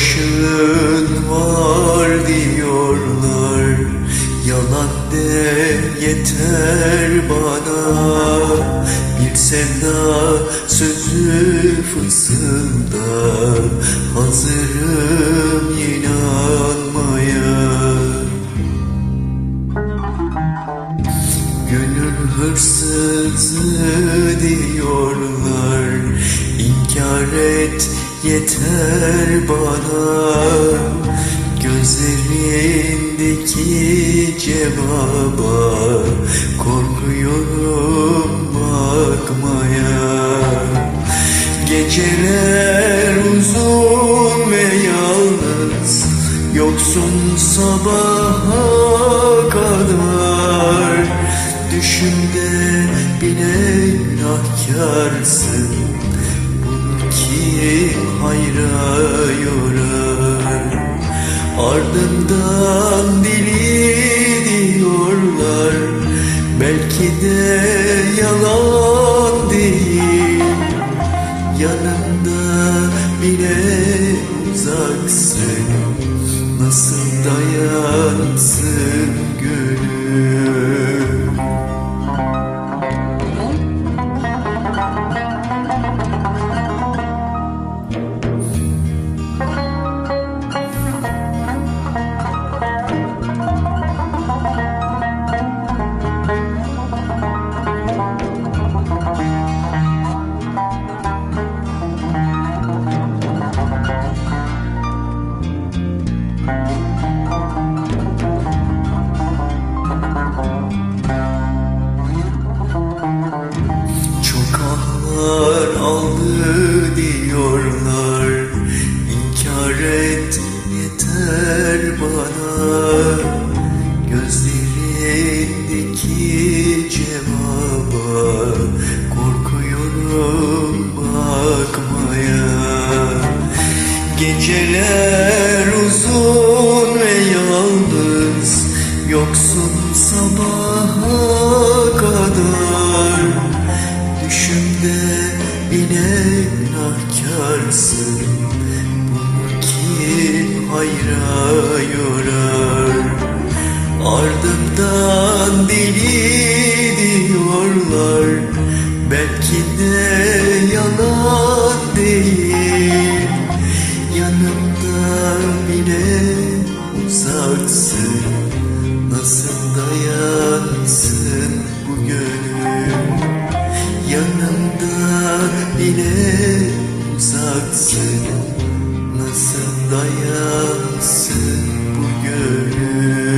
Yaşın var diyorlar. Yalan de yeter bana. Bir sevda sözü fısılda Hazırım inanmaya. Gönül hırsızı diyorlar. İnkar et yeter bana. Gözlerindeki cevaba Korkuyorum bakmaya. Geceler uzun ve yalnız Yoksun sabaha kadar. Düşümde bile günahkarsın yorar Ardından deli diyorlar Belki de yalan değil. Yanımda bile uzaksın Nasıl dayansın gönül Çok ahlar aldı diyorlar. İnkar et yeter bana Geceler uzun ve yalnız Yoksun sabaha kadar. Düşümde yine günahkarsın Bunu kim hayra yorar. Ardımdan deli Nasıl dayansın bu gönül. Yanımda bile uzaksın Nasıl dayansın bu gönül